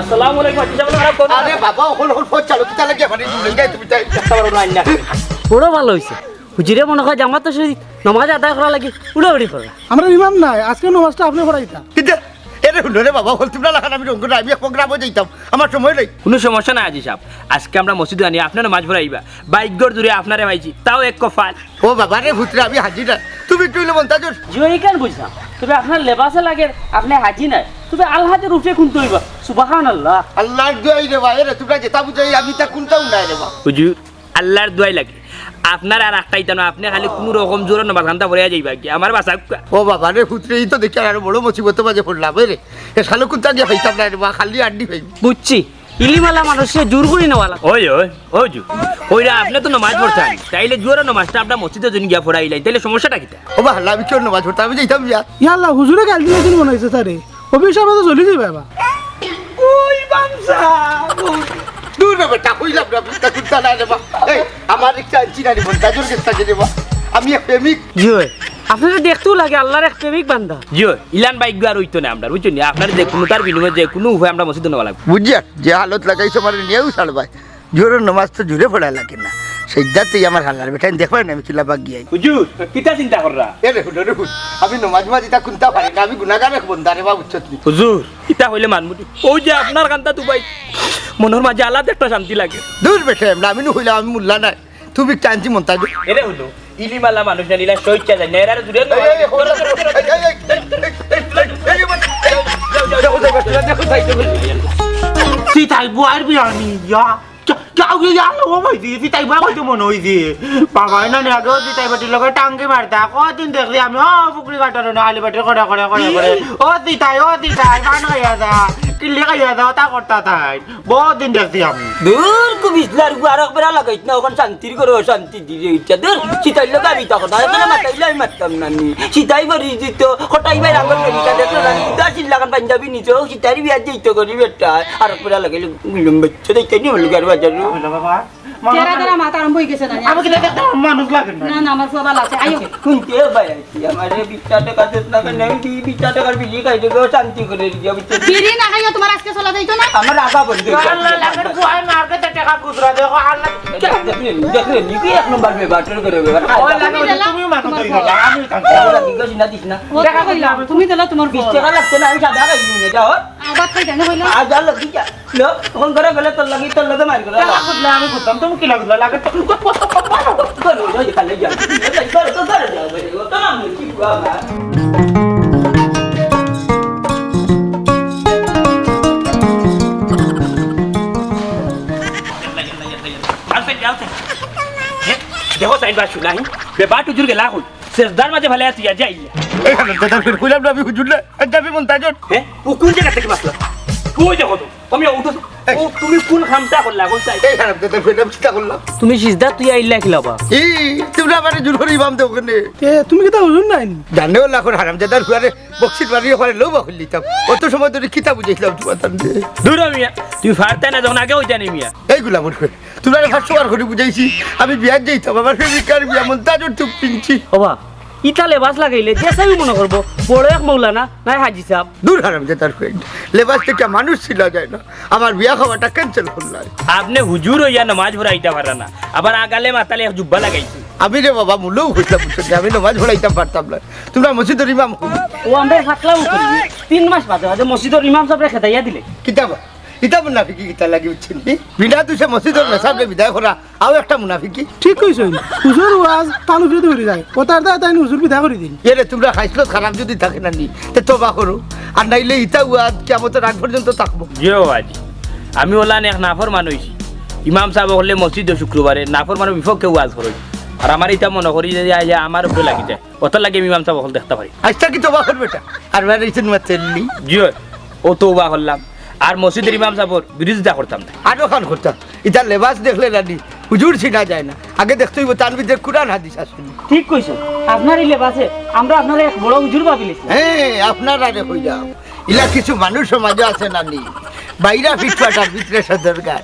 আসসালামু আলাইকুম হাজি আরে বাবা ওখানে ওখানে ফোন চালু যাই তুমি তাই বড় ভালো হয়েছে হুজুরে মনে হয় জামাত তো সেই নমাজ আদায় করা লাগে উড়াউড়ি করা আমরা ইমাম নাই আজকে নমাজটা আপনি পড়াইতা। এরে রে বাবা হল তোমরা লাগান আমি রঙ্গ আমি যাইতাম আমার সময় নেই। কোনো সমস্যা নাই আজি সাহেব। আজকে আমরা মসজিদে আনি আপনার মাছ ভরাইবা বাইকগর দূরে আপনারে পাইছি তাও এক কফাল। ও বাবা রে ভুতরে আমি হাজির না। তুমি একটু মন্তাজর জিও কেন বুঝলাম? তবে আপনার লেবাসে লাগে আপনি হাজি নাই। তবে আল্লাহতে রুফে খুনতে হইবা। সুবাহান আল্লাহ আল্লাহর দুয়াই রে ভাই রে তোমরা যেটা বুঝাই আমি তা কোনটাও নাই রে বাবা হুজুর আল্লাহর দোয়াই লাগে। আপনার আর একটাই জানো আপনি খালি কোনো রকম জোর নামাজ খান্তা ভরিয়া যাইবা কি? আমার বাসা ও বাবা রে এই তো দেখি আর বড় মুসিবত মাঝে পড়লাম রে এ শালো কোনটা গিয়ে পাইতাম না রে বা খালি আড্ডি পাই বুঝছি। ইলিমালা মানুষের জোর করি নেওয়ালা ওই ওই ওই জু ওইরা আপনি তো নামাজ পড়ছেন তাইলে জোর নামাজটা আপনার মসজিদে জন্য গিয়া পড়াইলাই। তাইলে সমস্যাটা কিটা ও বা হাল্লা আমি কেউ নামাজ পড়তাম? আমি যাইতাম বিয়া ইয়াল্লা হুজুরে গাল দিয়ে দিন মনে তারে? অভিশাপ তো চলি যাবে বাবা ওই বামসা। দূর রে বেটা না নাই রে এই আমার একটা না বা আমি এক প্রেমিক। জিও আপনার দেখতেও লাগে আল্লাহর এক প্রেমিক বান্ধা জিও ইলান বাইক আর হইতো না আমরা বুঝছেন আপনার যে কোনো তার বিনিময়ে যে কোনো উপায় আমরা মসজিদে নেওয়া লাগবে। বুঝিয়া যে হালত লাগাইছে আমার নিয়েও ছাড়বাই জোরের নমাজ তো জোরে পড়া লাগে না সেইটাতেই আমার হালার বেটা দেখবাই না আমি কিলা বাগ গিয়াই হুজুর কিতা চিন্তা কররা এ রে হুড রে হুড আমি নমাজ মাজ এটা কুনতা পারি না আমি গুনাগার এক বন্দারে বা উচ্চত নি হুজুর কিতা হইলে মানবুটি ওই যে আপনার কান্তা দুবাই মনের মাঝে আলাদা একটা শান্তি লাগে দূর বেটা আমরা আমি হইলাম আমি মুল্লা নাই তুমি টানছি মন্তাজ এরে হলো ইলিমালা মানুষ না নিলা সইচ্ছা যায় না এরা দূরে Si tay buar biani ya. God. Ni agak si tay bati logo tangke marta. Kau tin dek dia mi oh pukul kata na ali bati kau dah kau dah kau dah kau dah. Oh si tay oh si tay mana kaya dah. Kili kaya dah tak kau tak tay. Boh tin dek dia mi. দূর কো বিসলার গুয়ারক বেড়া লাগাইত না ওখান শান্তির করে শান্তি দিয়ে ইচ্ছা দূর সিতাই লগা বিতা কথা এখানে মাতাইলাই মারতাম নানি সিতাই বাড়ি দিত হটাই বাই রাঙ্গল করিতা দেখল নানি দাসিল লাগান পাঞ্জাবি নিত সিতারি বিয়া দিত করি বেটা আর বেড়া লাগাইলে গুলম বাচ্চা দেখতে নি বলি গার বাজার Bila bapa? তেরা তেরা মাথা আরম্ভ হয়ে গেছে না Apa kita tak tahu manus lagi না না আমার ফুয়া ভালো আছে আয়ো শুনতে পাইছি আমারে বিচার টাকা দিত না কেন আমি বিচার টাকার বিলি খাই দেবো শান্তি করে দিয়া বিচার বিড়ি না খাইও তোমার আজকে চলা যাইতো না আমার আগা বন্ধ এক নম্বর করে Oh তুমি দিস না ও তো তুমি দিলা তোমার বিশ ফুয়া টাকা লাগছে না আমি সাদা খাই নিয়ে যাও আবার খাই জানো কইলাম আজ আর লাগি যা লো ফোন করে গেলে তোর লাগি তোর লগে মার গেল Cakap kudra kami kudam tu mungkin lagi lagi. করে ওই খালে যা করে তো করে যাও ভাই ও তো নাম কি বাবা দেখো সাইড বা শুনাই বেবা টুজুর গেলা হল শেষদার মাঝে ভালে আছি এই দাদা ফির কইলাম না আমি হুজুর না যাবি মন্তাজর হ্যাঁ ও কোন জায়গা থেকে মাসলা তুই দেখো তো তুমি উঠো ও তুমি কোন খামটা করলা কোন সাইড এই দাদা ফির আমি চিন্তা করলাম তুমি সিজদা তুই আইলা খিলাবা ই তোমরা আমার জোর করে ইমাম দেও কেনে তে তুমি কি তা হুজুর নাই জানেও না এখন হারাম দাদার হুয়ারে বক্সিট বাড়িয়ে পরে লো বাকুল দিতাম অত সময় ধরে কিতা বুঝেছিলাম তোমার দিয়ে। দূর মিয়া তুই ফারতে না যখন আগে হইতা নি মিয়া এইগুলা মনে করে তোমরা ফার্স্ট বার করে বুঝাইছি। আমি বিয়ার যাইতাম আমার ফেমিকার বিয়া মন মন্তাজর তুপ পিনছি ওবা ইটা লেবাস লাগাইলে দেশাই মনে করব বড় এক মৌলানা নাই হাজি সাহেব। দূর হারাম দাদার ফ্রেন্ড লেবাস থেকে মানুষ ছিল যায় না আমার বিয়া খাওয়াটা ক্যান্সেল করলাম আপনি হুজুর হইয়া নামাজ ভরাইতে পারে না আবার আগালে মাতালে এক জুব্বা লাগাইছি। আমি রে বাবা মূল্যও হইতাম বুঝছি আমি নমাজ ভরাইতাম পারতাম না। তোমরা মসজিদের ইমাম। ও আমরা করি তিন মাস বাদে বাদে মসজিদর ইমাম সাহেব খেতাইয়া দিলে। কিতাব? কিতাব মুনাফিকি কিতা লাগি বুঝছেন বিনা দুসে মসজিদের মেসাবলে বিদায় করা আও একটা মুনাফিকি। ঠিক কইছো হুজুর ওয়াজ তানু ফিরে ধরে যায় ও তার দা তাই হুজুর বিদা করে দিন এরে তোমরা খাইছিল খারাপ যদি থাকে না নি তে তোবা করো। আর নাইলে ইতা উয়াদ কেমতের আগ পর্যন্ত থাকব। জিও আজি আমি ওলা এক নাফর মানুষ ইমাম সাহেব হলে মসজিদ শুক্রবারে নাফর মানুষ বিপক্ষে ওয়াজ করই আর আমার ইটা মনে করি যে আমার উপরে লাগি যায়। অত লাগে ইমাম সাহেব হল দেখতে পারি। আজটা কি তোবা করবে এটা। আর বেড়ে ইছেন মাতেলি জিও ও তো বা করলাম। আর মসজিদের ইমাম সাহেব বিরোধিতা করতাম না। আরও খান করতাম। এটা লেবাস দেখলে নানি হুজুর ছিনা যায় না। আগে দেখতে হইব তার ভিতরে কুরআন হাদিস আছে। ঠিক কইছো আপনার এই লেবাসে আমরা আপনার এক বড় হুজুর ভাবিলি হ্যাঁ আপনার আরে হই যাও ইলা কিছু মানুষ সমাজে আছে নানি। বাইরা ফিটফাটার ভিতরে সদরকার